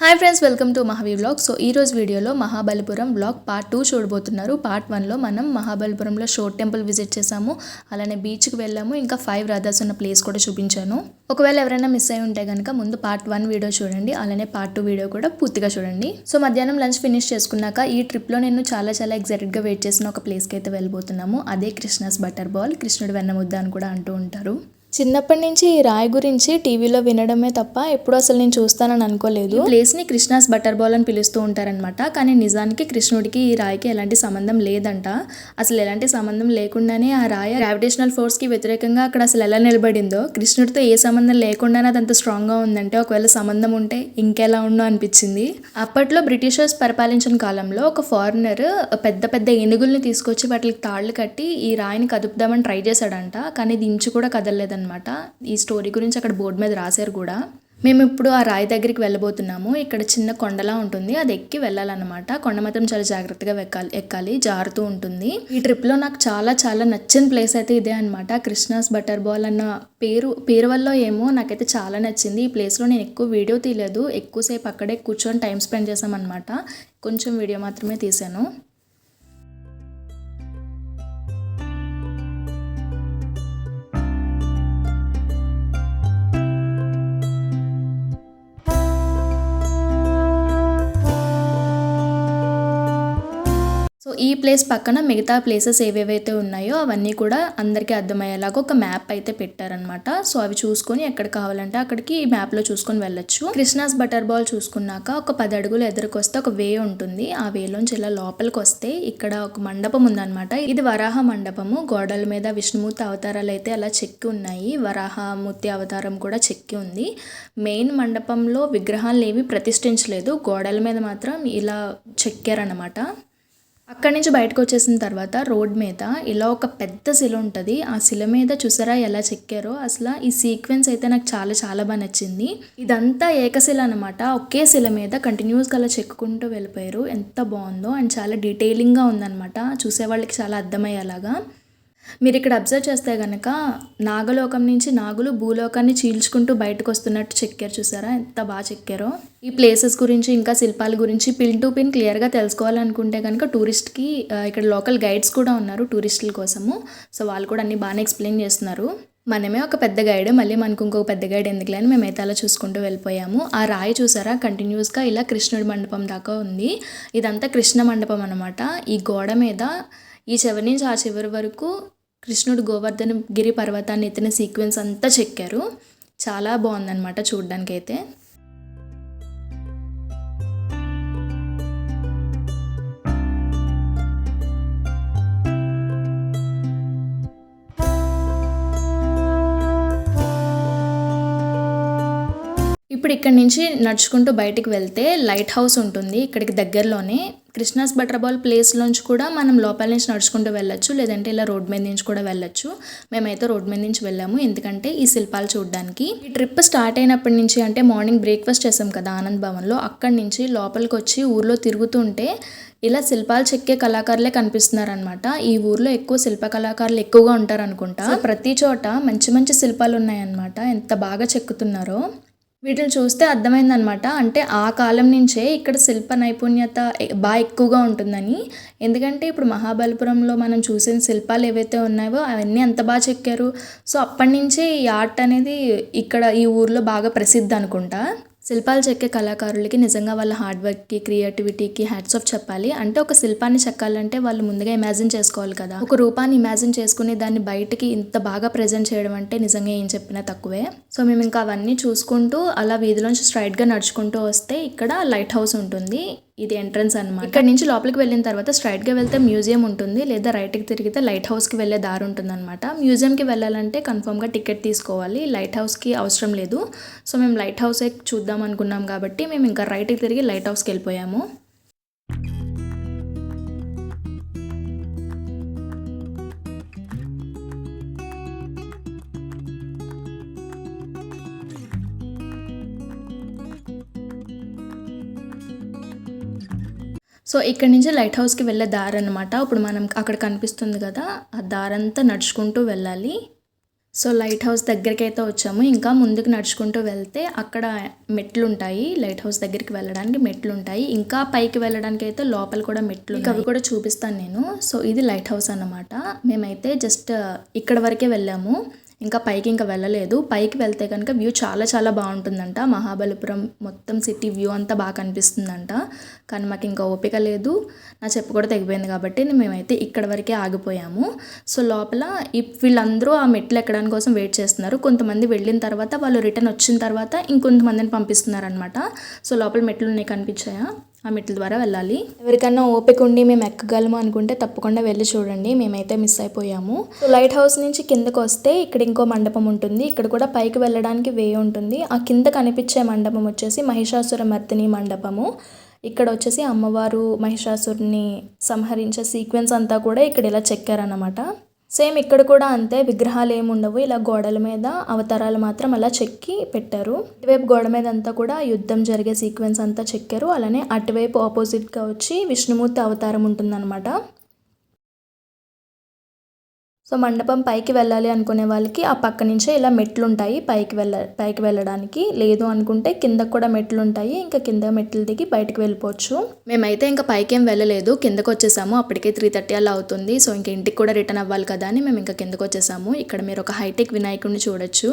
Hi friends welcome to Mahavi blog so ఈ రోజు వీడియోలో మహాబలిపురం బ్లాగ్ పార్ట్ టూ చూడబోతున్నారు. పార్ట్ వన్లో మనం మహాబలిపురంలో షోర్ టెంపుల్ విజిట్ చేసాము. అలానే బీచ్కి వెళ్ళాము. ఇంకా ఫైవ్ రథర్స్ ఉన్న ప్లేస్ కూడా చూపించాను. ఒకవేళ ఎవరైనా మిస్ అయి ఉంటే కనుక ముందు పార్ట్ వన్ వీడియో చూడండి. అలానే పార్ట్ టూ వీడియో కూడా పూర్తిగా చూడండి. సో మధ్యాహ్నం లంచ్ ఫినిష్ చేసుకున్నాక ఈ ట్రిప్లో నేను చాలా చాలా ఎగ్జైటెడ్గా వెయిట్ చేసిన ఒక ప్లేస్కి అయితే వెళ్ళిపోతున్నాము అదే కృష్ణాస్ బటర్ బాల్ కృష్ణుడు వెన్నముద్ద అని కూడా అంటూ ఉంటారు. చిన్నప్పటి నుంచి ఈ రాయి గురించి టీవీలో వినడమే తప్ప ఎప్పుడు అసలు నేను చూస్తానని అనుకోలేదు. ఈ ప్లేస్ని కృష్ణాస్ బటర్ బాల్ అని పిలుస్తూ ఉంటారనమాట కానీ నిజానికి కృష్ణుడికి ఈ రాయికి ఎలాంటి సంబంధం లేదంట. అసలు ఎలాంటి సంబంధం లేకుండానే ఆ రాయి గ్రావిటేషనల్ ఫోర్స్కి వ్యతిరేకంగా అక్కడ అసలు ఎలా నిలబడిందో కృష్ణుడితో ఏ సంబంధం లేకుండానే అది అంత స్ట్రాంగ్గా ఉందంటే ఒకవేళ సంబంధం ఉంటే ఇంకెలా ఉండో అనిపించింది. అప్పట్లో బ్రిటిషర్స్ పరిపాలించిన కాలంలో ఒక ఫారినర్ పెద్ద పెద్ద ఏనుగుల్ని తీసుకొచ్చి వాటికి తాళ్ళు కట్టి ఈ రాయిని కదుపుదామని ట్రై చేశాడంట. కానీ ఇది ఇంచు కూడా కదలలేదన్నమాట. ఈ స్టోరీ గురించి అక్కడ బోర్డు మీద రాశారు కూడా. మేము ఇప్పుడు ఆ రాయి దగ్గరికి వెళ్ళబోతున్నాము. ఇక్కడ చిన్న కొండలా ఉంటుంది. అది ఎక్కి వెళ్ళాలన్నమాట. కొండ మాత్రం చాలా జాగ్రత్తగా ఎక్కాలి ఎక్కాలి జారుతూ ఉంటుంది. ఈ ట్రిప్లో నాకు చాలా చాలా నచ్చిన ప్లేస్ అయితే ఇదే అనమాట కృష్ణాస్ బటర్ బాల్ అన్న పేరు పేరు వల్ల ఏమో నాకైతే చాలా నచ్చింది. ఈ ప్లేస్లో నేను ఎక్కువ వీడియో తీయలేదు. ఎక్కువసేపు అక్కడే కూర్చొని టైం స్పెండ్ చేసామన్నమాట కొంచెం వీడియో మాత్రమే తీశాను. ఈ ప్లేస్ పక్కన మిగతా ప్లేసెస్ ఏవేవైతే ఉన్నాయో అవన్నీ కూడా అందరికీ అర్థమయ్యేలాగా ఒక మ్యాప్ అయితే పెట్టారనమాట సో అవి చూసుకొని ఎక్కడ కావాలంటే అక్కడికి ఈ మ్యాప్లో చూసుకొని వెళ్ళొచ్చు. కృష్ణాస్ బటర్ బాల్ చూసుకున్నాక ఒక పది అడుగులు ఎదురుకొస్తే ఒక వే ఉంటుంది. ఆ వేలోంచి ఇలా లోపలికి వస్తే ఇక్కడ ఒక మండపం ఉందన్నమాట. ఇది వరాహ మండపము. గోడల మీద విష్ణుమూర్తి అవతారాలు అయితే అలా చెక్కి ఉన్నాయి. వరాహమూర్తి అవతారం కూడా చెక్కి ఉంది. మెయిన్ మండపంలో విగ్రహాలు ఏవి ప్రతిష్ఠించలేదు. గోడల మీద మాత్రం ఇలా చెక్కారనమాట అక్కడి నుంచి బయటకు వచ్చేసిన తర్వాత రోడ్ మీద ఇలా ఒక పెద్ద శిల ఉంటుంది. ఆ శిల మీద చూసారా ఎలా చెక్కారో? అసలు ఈ సీక్వెన్స్ అయితే నాకు చాలా చాలా బాగా నచ్చింది. ఇదంతా ఏకశిల అనమాట ఒకే శిల మీద కంటిన్యూస్గా అలా చెక్కుకుంటూ వెళ్ళిపోయారు. ఎంత బాగుందో అండ్ చాలా డీటెయిలింగ్గా ఉందన్నమాట. చూసే వాళ్ళకి చాలా అర్థమయ్యేలాగా. మీరు ఇక్కడ అబ్జర్వ్ చేస్తే కనుక నాగలోకం నుంచి నాగులు భూలోకాన్ని చీల్చుకుంటూ బయటకు వస్తున్నట్టు చెక్కారు చూసారా? ఎంత బాగా చెక్కారో. ఈ ప్లేసెస్ గురించి ఇంకా శిల్పాల గురించి పిన్ టు పిన్ క్లియర్గా తెలుసుకోవాలనుకుంటే కనుక టూరిస్ట్కి ఇక్కడ లోకల్ గైడ్స్ కూడా ఉన్నారు టూరిస్టుల కోసము. సో వాళ్ళు కూడా అన్ని బాగానే ఎక్స్ప్లెయిన్ చేస్తున్నారు. మనమే ఒక పెద్ద గైడ్ మళ్ళీ మనకు ఇంకొక పెద్ద గైడ్ ఎందుకులే అని మేమైతే అలా చూసుకుంటూ వెళ్ళిపోయాము. ఆ రాయి చూసారా? కంటిన్యూస్గా ఇలా కృష్ణుడి మండపం దాకా ఉంది. ఇదంతా కృష్ణ మండపం అనమాట ఈ గోడ మీద ఈ చివరి నుంచి ఆ చివరి వరకు కృష్ణుడు గోవర్ధన గిరి పర్వతాన్ని ఎత్తిన సీక్వెన్స్ అంతా చెక్కారు. చాలా బాగుందన్నమాట చూడ్డానికైతే. ఇప్పుడు ఇక్కడ నుంచి నడుచుకుంటూ బయటికి వెళ్తే లైట్ హౌస్ ఉంటుంది. ఇక్కడికి దగ్గరలోనే. కృష్ణాస్ బటర్ బాల్ ప్లేస్లోంచి కూడా మనం లోపల నుంచి నడుచుకుంటూ వెళ్ళొచ్చు లేదంటే ఇలా రోడ్ మీద నుంచి కూడా వెళ్ళొచ్చు. మేమైతే రోడ్ మీద నుంచి వెళ్ళాము. ఎందుకంటే ఈ శిల్పాలు చూడడానికి. ఈ ట్రిప్ స్టార్ట్ అయినప్పటి నుంచి అంటే మార్నింగ్ బ్రేక్ఫాస్ట్ చేసాం కదా ఆనంద్ భవన్లో. అక్కడి నుంచి లోపలికి వచ్చి ఊర్లో తిరుగుతుంటే ఇలా శిల్పాలు చెక్కే కళాకారులే కనిపిస్తున్నారనమాట ఈ ఊర్లో ఎక్కువ శిల్ప కళాకారులు ఎక్కువగా ఉంటారనుకుంటా. ప్రతి చోట మంచి మంచి శిల్పాలు ఉన్నాయన్నమాట. ఎంత బాగా చెక్కుతున్నారో. వీటిని చూస్తే అర్థమైందనమాట. అంటే ఆ కాలం నుంచే ఇక్కడ శిల్ప నైపుణ్యత బాగా ఎక్కువగా ఉంటుందని. ఎందుకంటే ఇప్పుడు మహాబలిపురంలో మనం చూసిన శిల్పాలు ఏవైతే ఉన్నాయో అవన్నీ ఎంత బాగా చెక్కారు. సో అప్పటి నుంచే ఈ ఆర్ట్ అనేది ఇక్కడ ఈ ఊర్లో బాగా ప్రసిద్ధి అనుకుంటా. శిల్పాలు చెక్కే కళాకారులకి నిజంగా వాళ్ళ హార్డ్ వర్క్కి క్రియేటివిటీకి హ్యాట్స్ ఆఫ్ చెప్పాలి. అంటే ఒక శిల్పాన్ని చెక్కాలంటే వాళ్ళు ముందుగా ఇమాజిన్ చేసుకోవాలి కదా. ఒక రూపాన్ని ఇమాజిన్ చేసుకుని దాన్ని బయటికి ఇంత బాగా ప్రజెంట్ చేయడం అంటే నిజంగా ఏం చెప్పినా తక్కువే. సో మేము ఇంకా అవన్నీ చూసుకుంటూ అలా వీధిలోంచి స్ట్రైట్గా నడుచుకుంటూ వస్తే ఇక్కడ లైట్ హౌస్ ఉంటుంది. ఇది ఎంట్రన్స్ అన్నమాట. ఇక్కడ నుంచి లోపలికి వెళ్ళిన తర్వాత స్ట్రైట్గా వెళ్తే మ్యూజియం ఉంటుంది లేదా రైట్కి తిరిగితే లైట్ హౌస్కి వెళ్ళే దారి ఉంటుంది అనమాట మ్యూజియం కి వెళ్ళాలంటే కన్ఫర్మ్గా టికెట్ తీసుకోవాలి. లైట్ హౌస్కి అవసరం లేదు. సో మేము లైట్ హౌస్ చూద్దాం అనుకున్నాం కాబట్టి మేము ఇంకా రైట్కి తిరిగి లైట్ హౌస్కి వెళ్ళిపోయాము. సో ఇక్కడ నుంచి లైట్ హౌస్కి వెళ్ళే దారి అనమాట ఇప్పుడు మనం అక్కడ కనిపిస్తుంది కదా ఆ దారంతా నడుచుకుంటూ వెళ్ళాలి. సో లైట్ హౌస్ దగ్గరికి అయితే వచ్చాము. ఇంకా ముందుకు నడుచుకుంటూ వెళ్తే అక్కడ మెట్లు ఉంటాయి లైట్ హౌస్ దగ్గరికి వెళ్ళడానికి మెట్లు ఉంటాయి ఇంకా పైకి వెళ్ళడానికి అయితే లోపల కూడా మెట్లు అవి కూడా చూపిస్తాను నేను. సో ఇది లైట్ హౌస్ అన్నమాట. మేమైతే జస్ట్ ఇక్కడ వరకే వెళ్ళాము. ఇంకా పైకి ఇంకా వెళ్ళలేదు. పైకి వెళ్తే కనుక వ్యూ చాలా చాలా బాగుంటుందంట. మహాబలిపురం మొత్తం సిటీ వ్యూ అంతా బాగా కనిపిస్తుందంట. కానీ మాకు ఇంకా ఓపిక లేదు. నా చెప్పు కూడా తెగిపోయింది కాబట్టి మేమైతే ఇక్కడ వరకే ఆగిపోయాము. సో లోపల ఈ వీళ్ళందరూ ఆ మెట్లు ఎక్కడానికి కోసం వెయిట్ చేస్తున్నారు. కొంతమంది వెళ్ళిన తర్వాత వాళ్ళు రిటర్న్ వచ్చిన తర్వాత ఇంకొంతమందిని పంపిస్తున్నారు అనమాట సో లోపల మెట్లు ఉన్నాయి కనిపించాయా? ఆ మెట్ల ద్వారా వెళ్ళాలి. ఎవరికన్నా ఓపిక ఉండి మేము ఎక్కగలము అనుకుంటే తప్పకుండా వెళ్ళి చూడండి. మేమైతే మిస్ అయిపోయాము. లైట్ హౌస్ నుంచి కిందకు వస్తే ఇక్కడ ఇంకో మండపం ఉంటుంది. ఇక్కడ కూడా పైకి వెళ్ళడానికి వే ఉంటుంది. ఆ కింద కనిపించే మండపం వచ్చేసి మహిషాసుర మర్దిని మండపము. ఇక్కడ వచ్చేసి అమ్మవారు మహిషాసురుని సంహరించే సీక్వెన్స్ అంతా కూడా ఇక్కడ ఇలా చెక్కారనమాట సేమ్ ఇక్కడ కూడా అంతే విగ్రహాలు ఏమి ఉండవు. ఇలా గోడల మీద అవతారాలు మాత్రం అలా చెక్కి పెట్టారు. ఇటువైపు గోడ మీద అంతా కూడా యుద్ధం జరిగే సీక్వెన్స్ అంతా చెక్కారు. అలానే అటువైపు ఆపోజిట్గా వచ్చి విష్ణుమూర్తి అవతారం ఉంటుందన్నమాట. సో మండపం పైకి వెళ్ళాలి అనుకునే వాళ్ళకి ఆ పక్క నుంచే ఇలా మెట్లు ఉంటాయి పైకి వెళ్ళ పైకి వెళ్ళడానికి. లేదు అనుకుంటే కింద కూడా మెట్లు ఉంటాయి ఇంకా కింద మెట్లు దిగి బయటకు వెళ్ళిపోవచ్చు. మేమైతే ఇంకా పైకి ఏం వెళ్ళలేదు. కిందకు వచ్చేసాము. అప్పటికే త్రీ థర్టీ అలా అవుతుంది. సో ఇంకా ఇంటికి కూడా రిటర్న్ అవ్వాలి కదా అని మేము ఇంకా కిందకు వచ్చేసాము. ఇక్కడ మీరు ఒక హైటెక్ వినాయకుడిని చూడొచ్చు.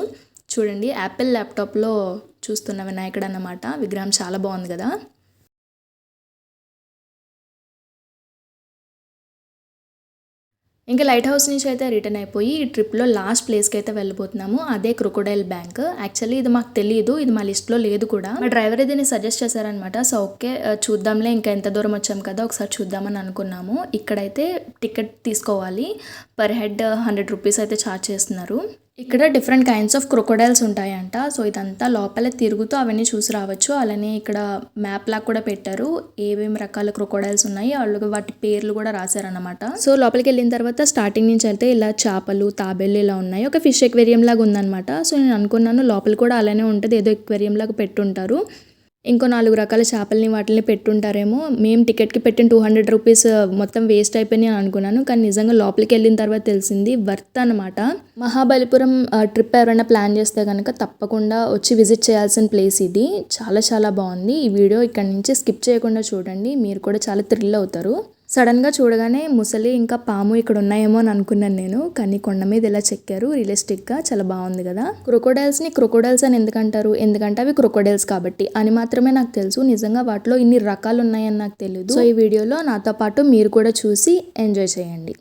చూడండి యాపిల్ ల్యాప్టాప్లో చూస్తున్న వినాయకుడు అన్నమాట. విగ్రహం చాలా బాగుంది కదా. ఇంకా లైట్ హౌస్ నుంచి అయితే రిటర్న్ అయిపోయి ఈ ట్రిప్లో లాస్ట్ ప్లేస్కి అయితే వెళ్ళిపోతున్నాము అదే క్రొకోడైల్ బ్యాంక్. యాక్చువల్లీ ఇది మాకు తెలియదు ఇది మా లిస్ట్లో లేదు కూడా. మా డ్రైవర్ దీన్ని సజెస్ట్ చేశారనమాట. సో ఓకే చూద్దాంలే ఇంకా ఎంత దూరం వచ్చాం కదా ఒకసారి చూద్దామని అనుకున్నాము. ఇక్కడైతే టికెట్ తీసుకోవాలి. పర్ హెడ్ హండ్రెడ్ రూపీస్ అయితే ఛార్జ్ చేస్తున్నారు. ఇక్కడ డిఫరెంట్ కైండ్స్ ఆఫ్ క్రొకోడైల్స్ ఉంటాయంట. సో ఇదంతా లోపల తిరుగుతూ అవన్నీ చూసి రావచ్చు. అలానే ఇక్కడ మ్యాప్ లాగా కూడా పెట్టారు. ఏమేమి రకాల క్రొకోడైల్స్ ఉన్నాయి వాళ్ళు వాటి పేర్లు కూడా రాశారనమాట సో లోపలికి వెళ్ళిన తర్వాత స్టార్టింగ్ నుంచి అయితే ఇలా చేపలు తాబేళ్ళు ఇలా ఉన్నాయి. ఒక ఫిష్ ఎక్వేరియం లాగా ఉందనమాట సో నేను అనుకున్నాను లోపల కూడా అలానే ఉంటుంది. ఏదో ఎక్వేరియం లాగా పెట్టుంటారు. ఇంకో నాలుగు రకాల చేపల్ని వాటిని పెట్టుంటారేమో. మేము టికెట్కి పెట్టిన టూ హండ్రెడ్ రూపీస్ మొత్తం వేస్ట్ అయిపోయినాయి అని అనుకున్నాను. కానీ నిజంగా లోపలికి వెళ్ళిన తర్వాత తెలిసింది వర్త్ అనమాట మహాబలిపురం ట్రిప్ ఎవరైనా ప్లాన్ చేస్తే కనుక తప్పకుండా వచ్చి విజిట్ చేయాల్సిన ప్లేస్ ఇది. చాలా చాలా బాగుంది. ఈ వీడియో ఇక్కడ నుంచి స్కిప్ చేయకుండా చూడండి. మీరు కూడా చాలా థ్రిల్ అవుతారు. సడన్గా చూడగానే ముసలి ఇంకా పాము ఇక్కడ ఉన్నాయేమో అని అనుకున్నాను నేను. కానీ కొండ మీద ఇలా చెక్కారు. రియలిస్టిక్గా చాలా బాగుంది కదా. క్రొకోడైల్స్ని క్రొకోడైల్స్ అని ఎందుకంటారు? ఎందుకంటే అవి క్రొకోడైల్స్ కాబట్టి. అని మాత్రమే నాకు తెలుసు. నిజంగా వాటిలో ఇన్ని రకాలు ఉన్నాయని నాకు తెలియదు సో ఈ వీడియోలో నాతో పాటు మీరు కూడా చూసి ఎంజాయ్ చేయండి.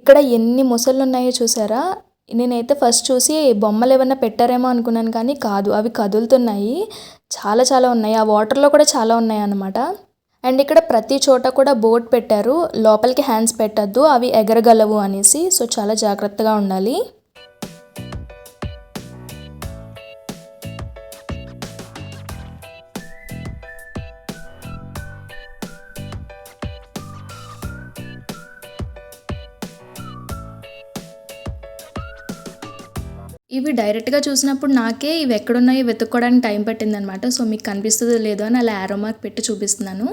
ఇక్కడ ఎన్ని మొసళ్ళు ఉన్నాయో చూసారా? నేనైతే ఫస్ట్ చూసి బొమ్మలు ఏమన్నా పెట్టారేమో అనుకున్నాను కానీ కాదు అవి కదులుతున్నాయి. చాలా చాలా ఉన్నాయి. ఆ వాటర్లో కూడా చాలా ఉన్నాయి అన్నమాట అండ్ ఇక్కడ ప్రతి చోట కూడా బోట్ పెట్టారు. లోపలికి హ్యాండ్స్ పెట్టద్దు అవి ఎగరగలవు అనేసి. సో చాలా జాగ్రత్తగా ఉండాలి. ఇవి డైరెక్ట్గా చూసినప్పుడు నాకే ఇవి ఎక్కడున్నాయో వెతుక్కోవడానికి టైం పట్టిందనమాట సో మీకు కనిపిస్తుందో లేదో అని అలా యారో మార్క్ పెట్టి చూపిస్తున్నాను.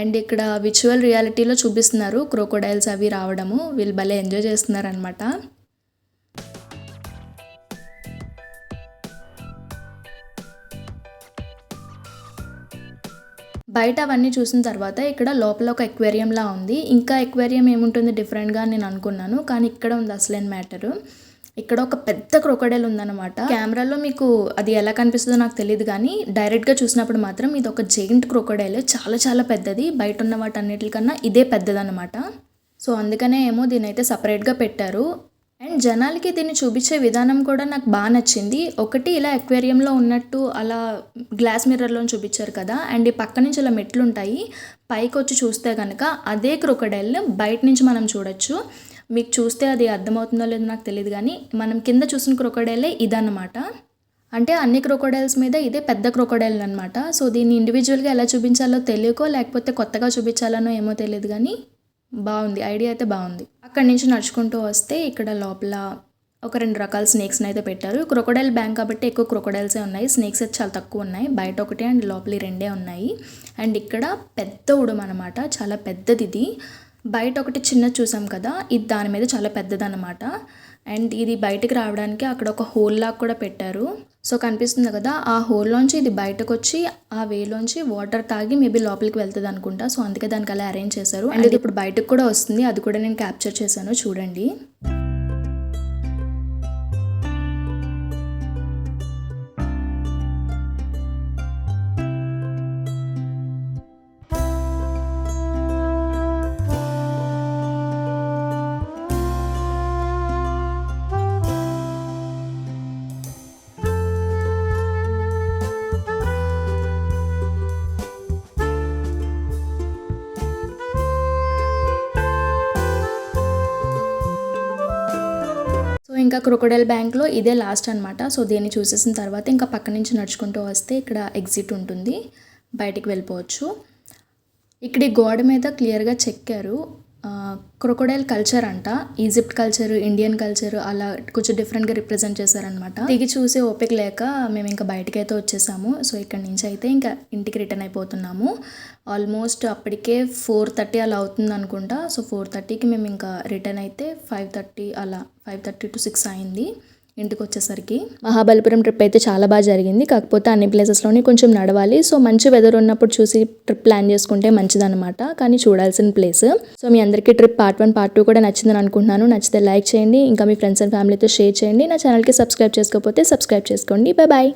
అండ్ ఇక్కడ విచువల్ రియాలిటీలో చూపిస్తున్నారు. క్రోకోడైల్స్ అవి రావడము. వీళ్ళు భలే ఎంజాయ్ చేస్తున్నారు అనమాట బయట అవన్నీ చూసిన తర్వాత ఇక్కడ లోపల ఒక ఎక్వేరియంలా ఉంది. ఇంకా ఎక్వేరియం ఏముంటుంది డిఫరెంట్గా నేను అనుకున్నాను. కానీ ఇక్కడ ఉంది అసలేని మ్యాటరు ఇక్కడ ఒక పెద్ద క్రొకడైల్ ఉందన్నమాట. కెమెరాలో మీకు అది ఎలా కనిపిస్తుందో నాకు తెలియదు కానీ డైరెక్ట్గా చూసినప్పుడు మాత్రం ఇది ఒక జెయింట్ క్రొకడైల్. చాలా చాలా పెద్దది. బయట ఉన్న వాటన్నిటికన్నా ఇదే పెద్దదన్నమాట. సో అందుకనే ఏమో దీని అయితే సపరేట్గా పెట్టారు. అండ్ జనాలకి దీన్ని చూపించే విధానం కూడా నాకు బాగా నచ్చింది. ఒకటి ఇలా ఎక్వేరియంలో ఉన్నట్టు అలా గ్లాస్ మిర్రర్లో చూపించారు కదా. అండ్ ఈ పక్క నుంచి ఇలా మెట్లు ఉంటాయి పైకి వచ్చి చూస్తే కనుక అదే క్రొకడైల్ని బయట నుంచి మనం చూడొచ్చు. మీకు చూస్తే అది అర్థమవుతుందో లేదో నాకు తెలియదు కానీ మనం కింద చూసిన క్రొకడైలే ఇదన్నమాట. అంటే అన్ని క్రొకోడైల్స్ మీద ఇదే పెద్ద క్రొకోడైల్ అనమాట సో దీన్ని ఇండివిజువల్గా ఎలా చూపించాలో తెలియకో లేకపోతే కొత్తగా చూపించాలనో ఏమో తెలియదు కానీ బాగుంది. ఐడియా అయితే బాగుంది. అక్కడి నుంచి నడుచుకుంటూ వస్తే ఇక్కడ లోపల ఒక రెండు రకాల స్నేక్స్ని అయితే పెట్టారు. క్రొకోడైల్ బ్యాంక్ కాబట్టి ఎక్కువ క్రొకోడైల్సే ఉన్నాయి. స్నేక్స్ అయితే చాలా తక్కువ ఉన్నాయి. బయట ఒకటి అండ్ లోపలి రెండే ఉన్నాయి. అండ్ ఇక్కడ పెద్ద ఉడమ అనమాట చాలా పెద్దది ఇది. బయట ఒకటి చిన్నది చూసాం కదా ఇది దాని మీద చాలా పెద్దదన్నమాట. అండ్ ఇది బయటకు రావడానికి అక్కడ ఒక హోల్ లాగా కూడా పెట్టారు. సో కనిపిస్తుంది కదా ఆ హోల్లోంచి ఇది బయటకు వచ్చి ఆ వేలోంచి వాటర్ తాగి మేబీ లోపలికి వెళ్తుంది అనుకుంటా. సో అందుకే దానికి అలా అరేంజ్ చేశారు. అండ్ ఇది ఇప్పుడు బయటకు కూడా వస్తుంది. అది కూడా నేను క్యాప్చర్ చేశాను. చూడండి. ఇంకా క్రొకోడైల్ బ్యాంక్లో ఇదే లాస్ట్ అనమాట సో దీన్ని చూసేసిన తర్వాత ఇంకా పక్క నుంచి నడుచుకుంటూ వస్తే ఇక్కడ ఎగ్జిట్ ఉంటుంది. బయటికి వెళ్ళిపోవచ్చు. ఇక్కడ ఈ గోడ మీద క్లియర్గా చెక్కారు. క్రొకోడైల్ కల్చర్ అంట. ఈజిప్ట్ కల్చర్ ఇండియన్ కల్చర్ అలా కొంచెం డిఫరెంట్గా రిప్రజెంట్ చేశారనమాట దిగి చూసే ఓపిక లేక మేము ఇంకా బయటకి అయితే వచ్చేసాము. సో ఇక్కడ నుంచి అయితే ఇంకా ఇంటికి రిటర్న్ అయిపోతున్నాము. ఆల్మోస్ట్ అప్పటికే ఫోర్ థర్టీ అలా అవుతుంది అనుకుంటా. సో ఫోర్ థర్టీకి మేము ఇంకా రిటర్న్ అయితే ఫైవ్ థర్టీ అలా ఫైవ్ థర్టీ టు సిక్స్ అయింది. ఇంటికి వచ్చేసరికి మహాబలిపురం ట్రిప్ అయితే చాలా బాగా జరిగింది. కాకపోతే అన్ని ప్లేసెస్లోనే కొంచెం నడవాలి. సో మంచి వెదర్ ఉన్నప్పుడు చూసి ట్రిప్ ప్లాన్ చేసుకుంటే మంచిదన్నమాట. కానీ చూడాల్సిన ప్లేస్ సో మీ అందరికీ trip part one part two కూడా నచ్చిందని అనుకుంటున్నాను. నచ్చితే లైక్ చేయండి. ఇంకా మీ ఫ్రెండ్స్ అండ్ ఫ్యామిలీతో షేర్ చేయండి. నా ఛానల్కి సబ్స్క్రైబ్ చేసుకోకపోతే సబ్స్క్రైబ్ చేసుకోండి. Bye bye